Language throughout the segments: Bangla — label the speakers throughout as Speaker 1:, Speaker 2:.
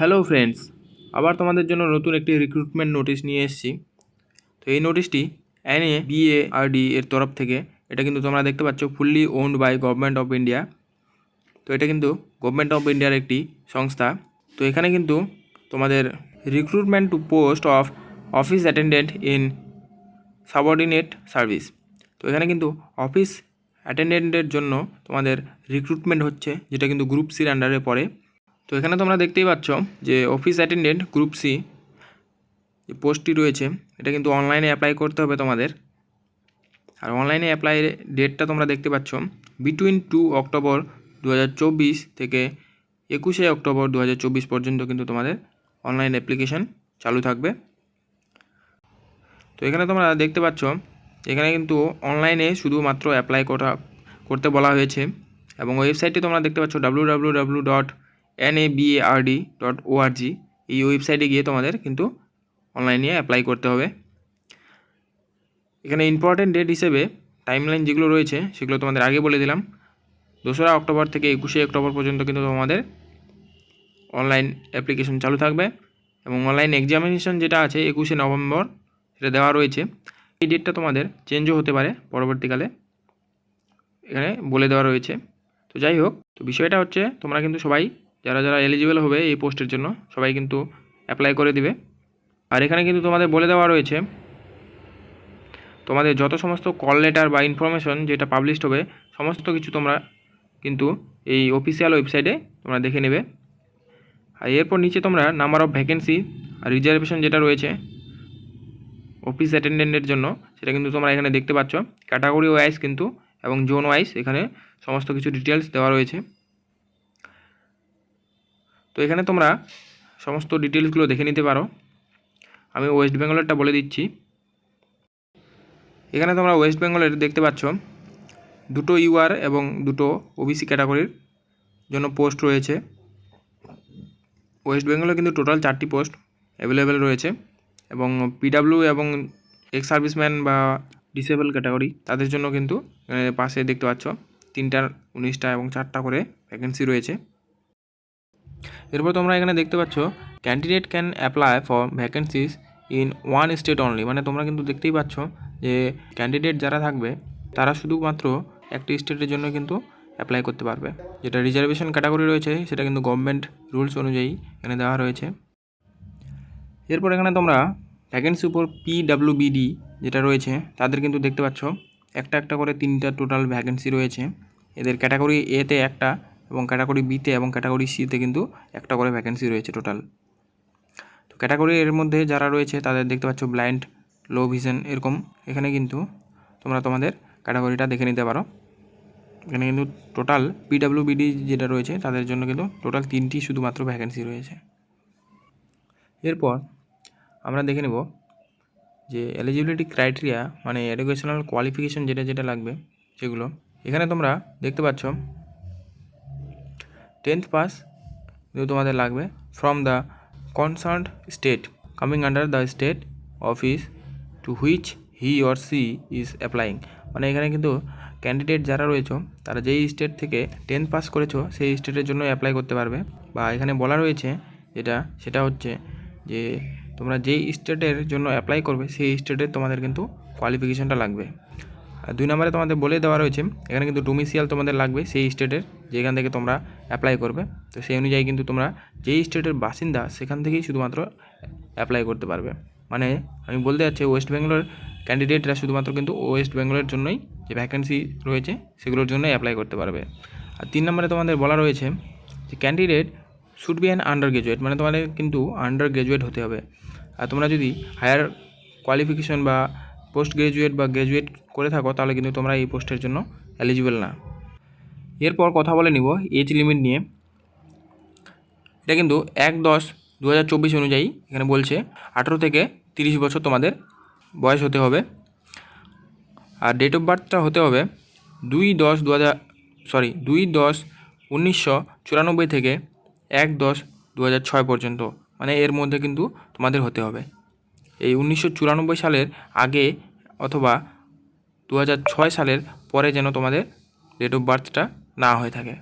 Speaker 1: হ্যালো ফ্রেন্ডস আবার তোমাদের জন্য নতুন একটি রিক্রুটমেন্ট নোটিশ নিয়ে এসেছি। তো এই নোটিশটি এন এ বিএআরডি এর তরফ থেকে, এটা কিন্তু তোমরা দেখতে পাচ্ছ fully owned by government of India তো এটা কিন্তু গভর্নমেন্ট অফ ইন্ডিয়ার একটি সংস্থা। তো এখানে কিন্তু তোমাদের recruitment to post of office attendant in subordinate service তো এখানে কিন্তু অফিস অ্যাটেন্ডেন্টের জন্য তোমাদের রিক্রুটমেন্ট হচ্ছে, যেটা কিন্তু গ্রুপ সির আন্ডারে পড়ে। তো এখানে তোমরা দেখতেই পাচ্ছ যে অফিস অ্যাটেন্ডেন্ট গ্রুপ সি যে পোস্টটি রয়েছে, এটা কিন্তু অনলাইনে অ্যাপ্লাই করতে হবে তোমাদের। আর অনলাইনে অ্যাপ্লাই ডেটটা তোমরা দেখতে পাচ্ছ বিটুইন টু অক্টোবর দু হাজার চব্বিশ থেকে একুশে অক্টোবর দু হাজার চব্বিশ পর্যন্ত কিন্তু তোমাদের অনলাইন অ্যাপ্লিকেশন চালু থাকবে। তো এখানে তোমরা দেখতে পাচ্ছ, এখানে কিন্তু অনলাইনে শুধুমাত্র অ্যাপ্লাই করা, করতে বলা হয়েছে। এবং ওয়েবসাইটটি তোমরা দেখতে পাচ্ছ W W W dot N A BARD dot ORG এই ওয়েবসাইটে গিয়ে তোমাদের কিন্তু অনলাইনে অ্যাপ্লাই করতে হবে। এখানে ইম্পর্টেন্ট ডেট হিসেবে টাইমলাইন যেগুলো রয়েছে সেগুলো তোমাদের আগে বলে দিলাম। দোসরা অক্টোবর থেকে একুশে অক্টোবর পর্যন্ত কিন্তু তোমাদের অনলাইন অ্যাপ্লিকেশন চালু থাকবে এবং অনলাইন এক্সামিনেশন যেটা আছে একুশে নভেম্বর সেটা দেওয়া রয়েছে। এই ডেটটা তোমাদের চেঞ্জও হতে পারে পরবর্তীকালে। এখানে বলে দেওয়া রয়েছে। তো যাই হোক, তো বিষয়টা হচ্ছে তোমরা কিন্তু সবাই যারা যারা এলিজিবল হবে এই পোস্টের জন্য, সবাই কিন্তু অ্যাপ্লাই করে দিবে। আর এখানে কিন্তু তোমাদের বলে দেওয়া রয়েছে, তোমাদের যত সমস্ত কল লেটার বা ইনফরমেশন যেটা পাবলিশড হবে, সমস্ত কিছু তোমরা কিন্তু এই অফিসিয়াল ওয়েবসাইটে তোমরা দেখে নেবে। আর এরপর নিচে তোমরা নাম্বার অফ ভ্যাকেন্সি আর রিজার্ভেশন যেটা রয়েছে অফিস অ্যাটেন্ডেন্টের জন্য, সেটা কিন্তু তোমরা এখানে দেখতে পাচ্ছ। ক্যাটাগরি ওয়াইজ কিন্তু এবং জোন ওয়াইজ এখানে সমস্ত কিছু ডিটেলস দেওয়া রয়েছে। তো এখানে তোমরা সমস্ত ডিটেলসগুলো দেখে নিতে পারো। আমি ওয়েস্ট বেঙ্গলেরটা বলে দিচ্ছি। এখানে তোমরা ওয়েস্ট বেঙ্গলের দেখতে পাচ্ছ, দুটো ইউআর এবং দুটো ওবিসি ক্যাটাগরির জন্য পোস্ট রয়েছে। ওয়েস্ট বেঙ্গলে কিন্তু টোটাল চারটি পোস্ট অ্যাভেলেবেল রয়েছে এবং পিডাব্লিউ এবং এক্স সার্ভিসম্যান বা ডিসেবল ক্যাটাগরি তাদের জন্য কিন্তু পাশে দেখতে পাচ্ছ তিনটার উনিশটা এবং চারটা করে ভ্যাকেন্সি রয়েছে। এরপর তোমরা এখানে দেখতে পাচ্ছ candidate can apply for vacancies in one state only মানে তোমরা কিন্তু দেখতেই পাচ্ছ যে ক্যান্ডিডেট যারা থাকবে, তারা শুধুমাত্র একটি স্টেটের জন্য কিন্তু অ্যাপ্লাই করতে পারবে। যেটা রিজার্ভেশন ক্যাটাগরি রয়েছে, সেটা কিন্তু গভর্নমেন্ট রুলস অনুযায়ী এখানে দেওয়া রয়েছে। এরপর এখানে তোমরা ভ্যাকেন্সি উপর পিডাব্লিউবিডি যেটা রয়েছে, তাদের কিন্তু দেখতে পাচ্ছ, একটা একটা করে তিনটা টোটাল ভ্যাকেন্সি রয়েছে। এদের ক্যাটাগরি এতে একটা এবং ক্যাটাগরি বিতে এবং ক্যাটাগরি সিতে কিন্তু একটা করে ভ্যাকেন্সি রয়েছে টোটাল তো ক্যাটাগরি এর মধ্যে যারা রয়েছে, তাদের দেখতে পাচ্ছ ব্লাইন্ড লো ভিশন এরকম। এখানে কিন্তু তোমরা তোমাদের ক্যাটাগরিটা দেখে নিতে পারো। এখানে কিন্তু টোটাল পিডাব্লিউবিডি যেটা রয়েছে, তাদের জন্য কিন্তু টোটাল তিনটি শুধুমাত্র ভ্যাকেন্সি রয়েছে। এরপর আমরা দেখে নেব যে এলিজিবিলিটি ক্রাইটেরিয়া মানে এডুকেশনাল কোয়ালিফিকেশন যেটা যেটা লাগবে সেগুলো। এখানে তোমরা দেখতে পাচ্ছ টেন্থ পাস তোমাদের লাগবে from the concern state coming under the state office to which he or she is applying মানে এখানে কিন্তু ক্যান্ডিডেট যারা রয়েছে, তারা যেই স্টেট থেকে টেন্থ পাস করেছ, সেই স্টেটের জন্য অ্যাপ্লাই করতে পারবে। বা এখানে বলা রয়েছে যেটা, সেটা হচ্ছে যে তোমরা যেই স্টেটের জন্য অ্যাপ্লাই করবে, সেই স্টেটের তোমাদের কিন্তু কোয়ালিফিকেশনটা লাগবে। আর দুই নম্বরে তোমাদের বলে দেওয়া রয়েছে, এখানে কিন্তু ডোমিসিয়াল তোমাদের লাগবে সেই স্টেটের যেখান থেকে তোমরা অ্যাপ্লাই করবে। তো সেই অনুযায়ী কিন্তু তোমরা যেই স্টেটের বাসিন্দা, সেখান থেকেই শুধুমাত্র অ্যাপ্লাই করতে পারবে। মানে আমি বলতে যাচ্ছি ওয়েস্ট বেঙ্গলের ক্যান্ডিডেটরা শুধুমাত্র কিন্তু ওয়েস্ট বেঙ্গলের জন্যই যে ভ্যাকেন্সি রয়েছে, সেগুলোর জন্যই অ্যাপ্লাই করতে পারবে। আর তিন নম্বরে তোমাদের বলা রয়েছে যে candidate should be an undergraduate মানে তোমাদের কিন্তু আন্ডার গ্রাজুয়েট হতে হবে। আর তোমরা যদি হায়ার কোয়ালিফিকেশন বা পোস্ট গ্রাজুয়েট বা গ্র্যাজুয়েট করে থাকো, তাহলে কিন্তু তোমরা এই পোস্টের জন্য এলিজিবল না। এরপর কথা বলে নিব এজ লিমিট নিয়ে। এটা কিন্তু এক দশ দু অনুযায়ী এখানে বলছে, আঠেরো থেকে তিরিশ বছর তোমাদের বয়স হতে হবে। আর ডেট অফ বার্থটা হতে হবে দুই দশ দু সরি দুই দশ উনিশশো চুরানব্বই থেকে এক দশ দু পর্যন্ত। মানে এর মধ্যে কিন্তু তোমাদের হতে হবে। এই উনিশশো চুরানব্বই সালের আগে অথবা দু হাজার ছয় সালের পরে যেন তোমাদের ডেট অফ বার্থটা না হয়ে থাকে।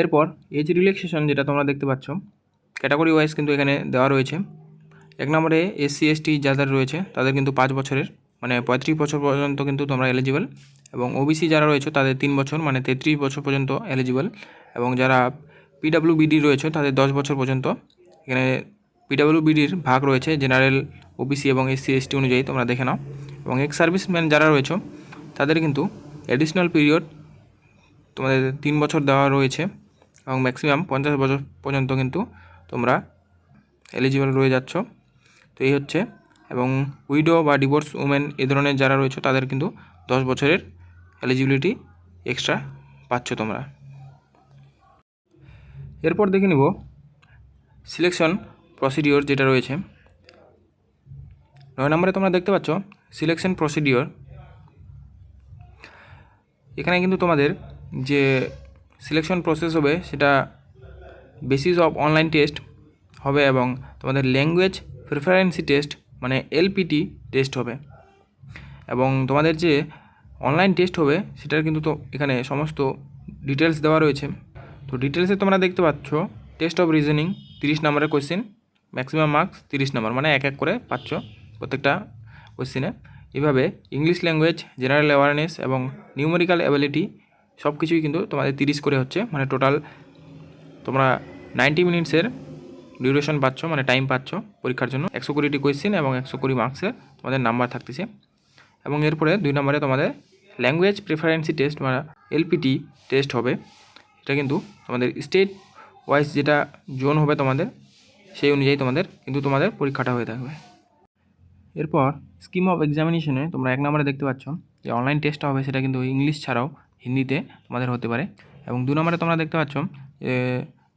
Speaker 1: এরপর এজ রিল্যাক্সেশন যেটা তোমরা দেখতে পাচ্ছ ক্যাটাগরি ওয়াইজ কিন্তু এখানে দেওয়া রয়েছে। এক নম্বরে এসসি এসটি যাদের রয়েছে, তাদের কিন্তু পাঁচ বছরের মানে পঁয়ত্রিশ বছর পর্যন্ত কিন্তু তোমরা এলিজিবল এবং ওবিসি যারা রয়েছে, তাদের তিন বছর মানে তেত্রিশ বছর পর্যন্ত এলিজিবল এবং যারা পিডাব্লিউবিডি রয়েছে, তাদের দশ বছর পর্যন্ত এখানে পিডাব্লিউবিডির ভাগ রয়েছে জেনারেল ওবিসি এবং এসসি এসটি অনুযায়ী তোমরা দেখে নাও। এবং এক্স সার্ভিসম্যান যারা রয়েছে, তাদের কিন্তু অ্যাডিশনাল পিরিয়ড তোমাদের তিন বছর দেওয়া রয়েছে এবং ম্যাক্সিমাম পঞ্চাশ বছর পর্যন্ত কিন্তু তোমরা এলিজিবল রয়ে যাচ্ছ। তো এই হচ্ছে, এবং উইডো বা ডিভোর্স উমেন এ ধরনের যারা রয়েছে, তাদের কিন্তু দশ বছরের এলিজিবিলিটি এক্সট্রা পাচ্ছ তোমরা। এরপর দেখে নিব সিলেকশন প্রসিডিওর যেটা রয়েছে। নয় নম্বরে তোমরা দেখতে পাচ্ছ সিলেকশন প্রসিডিওর এখানে কিন্তু তোমাদের যে সিলেকশন প্রসেস হবে, সেটা বেসিস অফ অনলাইন টেস্ট হবে এবং তোমাদের ল্যাঙ্গুয়েজ প্রেফারেন্সি টেস্ট মানে এলপিটি টেস্ট হবে। এবং তোমাদের যে অনলাইন টেস্ট হবে, সেটার কিন্তু তো এখানে সমস্ত ডিটেলস দেওয়া রয়েছে। তো ডিটেলসে তোমরা দেখতে পাচ্ছ টেস্ট অফ রিজনিং তিরিশ নম্বরের কোয়েশ্চেন ম্যাক্সিমাম মার্কস তিরিশ নম্বর মানে এক এক করে পাচ্ছ। প্রত্যেকটা কোয়েশ্চেনে এভাবে ইংলিশ ল্যাঙ্গুয়েজ জেনারেল অ্যাওয়ারনেস এবং নিউমেরিক্যাল অ্যাবিলিটি সব কিছুই কিন্তু তোমাদের তিরিশ করে হচ্ছে। মানে টোটাল তোমরা নাইনটি মিনিটসের ডিউরেশন পাচ্ছ মানে টাইম পাচ্ছ পরীক্ষার জন্য। একশো কুড়িটি কোয়েশ্চেন এবং একশো কুড়ি মার্কসের তোমাদের নাম্বার থাকতেছে। এবং এরপরে দুই নম্বরে তোমাদের ল্যাঙ্গুয়েজ প্রেফারেন্সি টেস্ট বা এলপিটি টেস্ট হবে। এটা কিন্তু তোমাদের স্টেট ওয়াইজ যেটা জোন হবে তোমাদের, সেই অনুযায়ী তোমাদের কিন্তু তোমাদের পরীক্ষাটা হয়ে থাকবে। এরপর স্কিম অফ এক্সামিনেশনে তোমরা এক নম্বরে দেখতে পাচ্ছ যে অনলাইন টেস্টটা হবে সেটা কিন্তু ইংলিশ ছাড়াও হিন্দিতে তোমাদের হতে পারে। এবং দু নম্বরে তোমরা দেখতে পাচ্ছ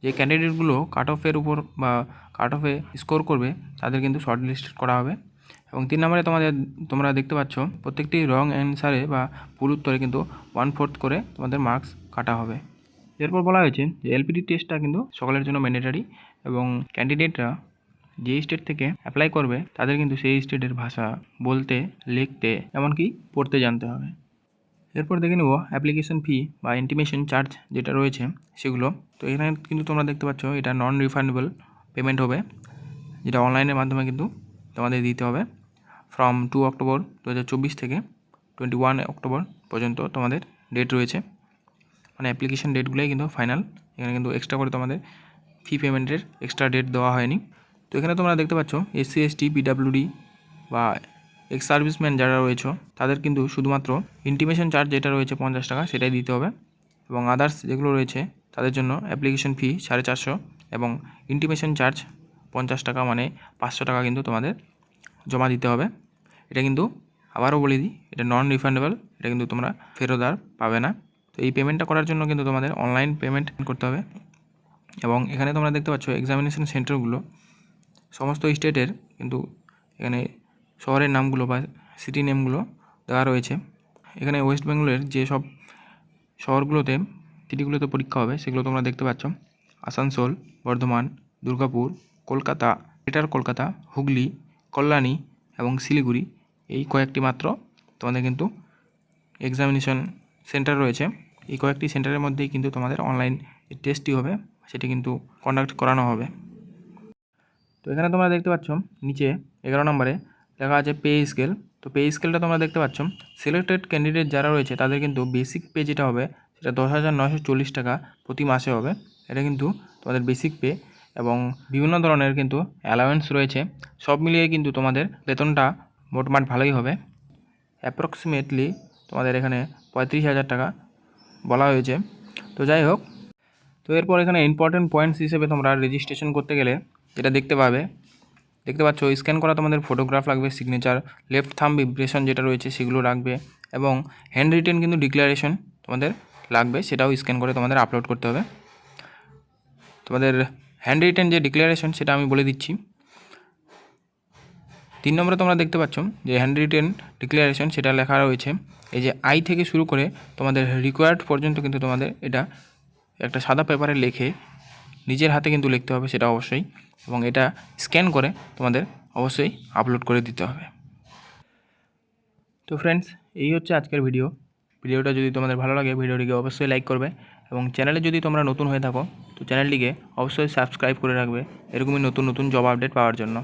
Speaker 1: যে ক্যান্ডিডেটগুলো কাট অফের উপর বা কাট অফে স্কোর করবে, তাদের কিন্তু শর্ট লিস্ট করা হবে। এবং তিন নম্বরে তোমাদের, তোমরা দেখতে পাচ্ছ প্রত্যেকটি রং অ্যান্সারে বা ভুল উত্তরে কিন্তু ওয়ান ফোর্থ করে তোমাদের মার্কস কাটা হবে। এরপর বলা হয়েছে যে এলপিডি টেস্টটা কিন্তু সকলের জন্য ম্যান্ডেটারি এবং ক্যান্ডিডেটরা যে স্টেট থেকে অ্যাপ্লাই করবে, তাদের কিন্তু সেই স্টেটের ভাষা বলতে, লিখতে, এমনকি পড়তে জানতে হবে। এরপর দেখে নেব অ্যাপ্লিকেশন ফি বা ইন্টিমেশন চার্জ যেটা রয়েছে সেগুলো। তো এখানে কিন্তু তোমরা দেখতে পাচ্ছ, এটা নন রিফান্ডেবল পেমেন্ট হবে, যেটা অনলাইনের মাধ্যমে কিন্তু তোমাদের দিতে হবে। ফ্রম টু অক্টোবর দু হাজার চব্বিশ থেকে টোয়েন্টি ওয়ান অক্টোবর পর্যন্ত তোমাদের ডেট রয়েছে। মানে অ্যাপ্লিকেশন ডেটগুলোই কিন্তু ফাইনাল এখানে কিন্তু এক্সট্রা করে তোমাদের ফি পেমেন্টের এক্সট্রা ডেট দেওয়া হয়নি। তো এখানে তোমরা দেখতে পাচ্ছ এসসি এসটি পিডাব্লিউডি বা এক্স সার্ভিসম্যান যারা রয়েছে, তাদের কিন্তু শুধুমাত্র ইন্টিমেশন চার্জ যেটা রয়েছে পঞ্চাশ টাকা সেটাই দিতে হবে এবং আদার্স যেগুলো রয়েছে, তাদের জন্য অ্যাপ্লিকেশন ফি সাড়ে চারশো এবং ইন্টিমেশন চার্জ পঞ্চাশ টাকা মানে পাঁচশো টাকা কিন্তু তোমাদের জমা দিতে হবে। এটা কিন্তু আবারও বলে দিই, এটা নন রিফান্ডেবল এটা কিন্তু তোমরা ফেরত আর পাবে না। তো এই পেমেন্টটা করার জন্য কিন্তু তোমাদের অনলাইন পেমেন্ট করতে হবে এবং এখানে তোমরা দেখতে পাচ্ছ এক্সামিনেশন সেন্টারগুলো সমস্ত স্টেটের কিন্তু এখানে শহরের নামগুলো বা সিটি নেমগুলো দেওয়া রয়েছে। এখানে ওয়েস্ট বেঙ্গলের যে সব শহরগুলোতে সিটিগুলোতে পরীক্ষা হবে, সেগুলো তোমরা দেখতে পাচ্ছ। আসানসোল, বর্ধমান, দুর্গাপুর, কলকাতা, গ্রেটার কলকাতা, হুগলি, কল্যাণী এবং শিলিগুড়ি এই কয়েকটি মাত্র তোমাদের কিন্তু এক্সামিনেশন সেন্টার রয়েছে। এই কয়েকটি সেন্টারের মধ্যেই কিন্তু তোমাদের অনলাইন টেস্টটি হবে, সেটি কিন্তু কন্ডাক্ট করানো হবে। তো এখানে তোমরা দেখতে পাচ্ছ নিচে এগারো নম্বরে লেখা আছে পে স্কেল। তো পে স্কেলটা তোমরা দেখতে পাচ্ছ সিলেক্টেড ক্যান্ডিডেট যারা রয়েছে তাদের কিন্তু বেসিক পে যেটা হবে সেটা দশ হাজার নশো চল্লিশ টাকা প্রতি মাসে হবে। এটা কিন্তু তোমাদের বেসিক পে এবং বিভিন্ন ধরনের কিন্তু অ্যালাওয়েন্স রয়েছে। সব মিলিয়ে কিন্তু তোমাদের বেতনটা মোটমাট ভালোই হবে। অ্যাপ্রক্সিমেটলি তোমাদের এখানে পঁয়ত্রিশ হাজার টাকা বলা হয়েছে। তো যাই হোক, তো এরপর এখানে ইম্পর্টেন্ট পয়েন্টস হিসেবে তোমরা রেজিস্ট্রেশন করতে গেলে যেটা দেখতে পাবে। দেখতে পাচ্ছ স্ক্যান করা তোমাদের ফটোগ্রাফ লাগবে সিগনেচার লেফট থাম ইমপ্রেশন যেটা রয়েছে সেগুলো লাগবে এবং হ্যান্ড রিটেন কিন্তু ডিক্লারেশন তোমাদের লাগবে, সেটাও স্ক্যান করে তোমাদের আপলোড করতে হবে। তোমাদের হ্যান্ড রিটেন যে ডিক্লারেশন সেটা আমি বলে দিচ্ছি। তিন নম্বরে তোমরা দেখতে পাচ্ছ যে হ্যান্ড রিটেন ডিক্লারেশন সেটা লেখা রয়েছে, এই যে আই থেকে শুরু করে তোমাদের রিকোয়ার্ড পর্যন্ত কিন্তু তোমাদের এটা একটা সাদা পেপারে লিখে নিজের হাতে কিন্তু লিখতে হবে, সেটা অবশ্যই। এবং এটা স্ক্যান করে তোমাদের অবশ্যই আপলোড করে দিতে হবে। তো ফ্রেন্ডস এই হচ্ছে আজকের ভিডিও ভিডিওটা যদি তোমাদের ভালো লাগে, ভিডিওটিকে অবশ্যই লাইক করবে। এবং চ্যানেলে যদি তোমরা নতুন হয়ে থাকো, তো চ্যানেলটিকে অবশ্যই সাবস্ক্রাইব করে রাখবে, এরকমই নতুন নতুন জব আপডেট পাওয়ার জন্য।